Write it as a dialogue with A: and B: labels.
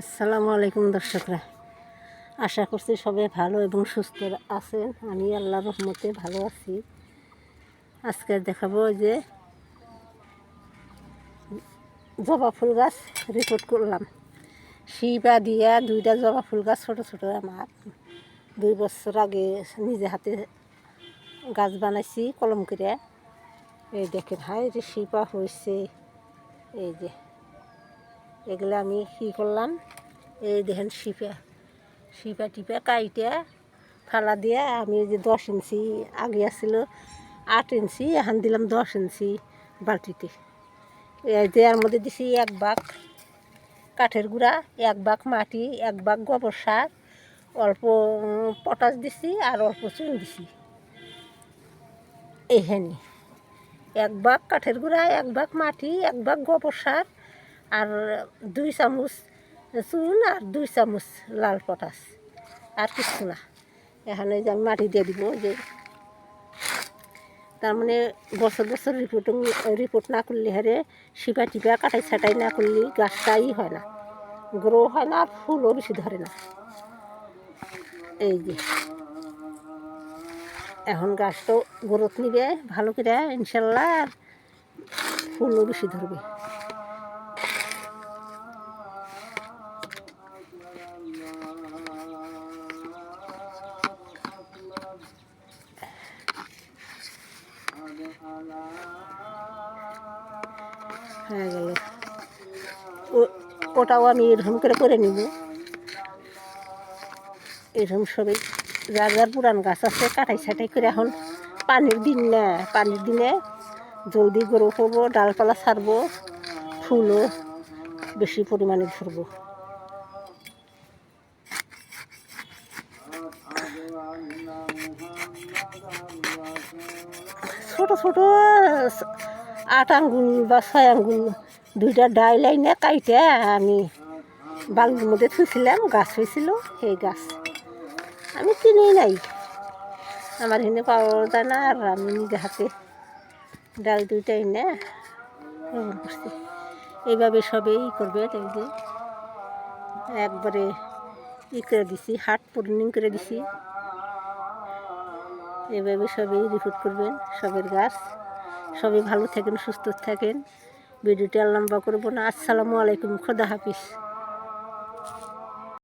A: আসসালামু আলাইকুম দর্শকরা। আশা করছি সবাই ভালো এবং সুস্থ আছেন। আমি আল্লাহ রহমতে ভালো আছি। আজকে দেখাবো যে জবা ফুল গাছ রিপোর্ট করলাম। শিবা দিয়া দুইটা জবা ফুল গাছ ছোটো ছোটো আমার। দুই বছর আগে নিজে হাতে গাছ বানাইছি, কলম করে। এই দেখেন হাই যে শিপা হয়েছে এই যে এগুলো আমি কী করলাম। এই দেখেন শিপা শিপা টিপা কাইটা ফালা দিয়ে আমি যে দশ ইঞ্চি আগে আসছিল আট ইঞ্চি, এখন দিলাম দশ ইঞ্চি বালতিতে। এই এর মধ্যে দিছি এক বাঘ কাঠের গুঁড়া, এক বাঘ মাটি, এক বাঘ গোবর সার, অল্প পটাশ দিছি আর অল্প চুন দিছি। এইখানে এক বাঘ কাঠের গুঁড়া, এক বাঘ মাটি, এক বাঘ গোবর সার আর দুই চামচ চুন আর দুই চামচ লাল পটাশ। আর কিছু না। এখানে যে আমি মাটি দিয়ে দিব যে। তার মানে বছর বছর রিপোর্টিং রিপোর্ট না করলে হারে শিপা টিপা কাটাই ছাটাই না করলে গাছটাই হয় না। গ্রো হয় না আর ফুলও বেশি ধরে না। এই যে। এখন গাছটা গ্রোথ নিবে, ভালো করে ইনশাল্লাহ, আর ফুলও বেশি ধরবে। হয়ে গেল। ওটাও আমি এরকম করে করে নিব। এরকম সবই যার যার পুরান গাছ আছে, কাটাই ছাটাই করে এখন পানির দিন না, পানির দিনে জলদি গরু করব, ডালপালা ছাড়বো, ফুলও বেশি পরিমাণে ধরবো। ছোট ছোট আট আঙ্গুল বা ছয় আঙ্গুল দুইটা ডাই লাইনে কাইটে আমি বালুর মধ্যে থুইছিলাম, গাছ হয়েছিল সেই গাছ আমি কিনেই নাই। আমার এনে পাওয়া যায় না, আর আমি নিজে হাতে ডাল দুইটা এনে করছি। এইভাবে সবেই করবে যে একবারে ই করে দিছি, হাট পূর্ণিং করে দিছি। এভাবে সবই রিপোর্ট করবেন, সবের গাছ। সবই ভালো থাকেন, সুস্থ থাকেন। ভিডিওটি লম্বা করব না। আসসালামু আলাইকুম, খোদা হাফিজ।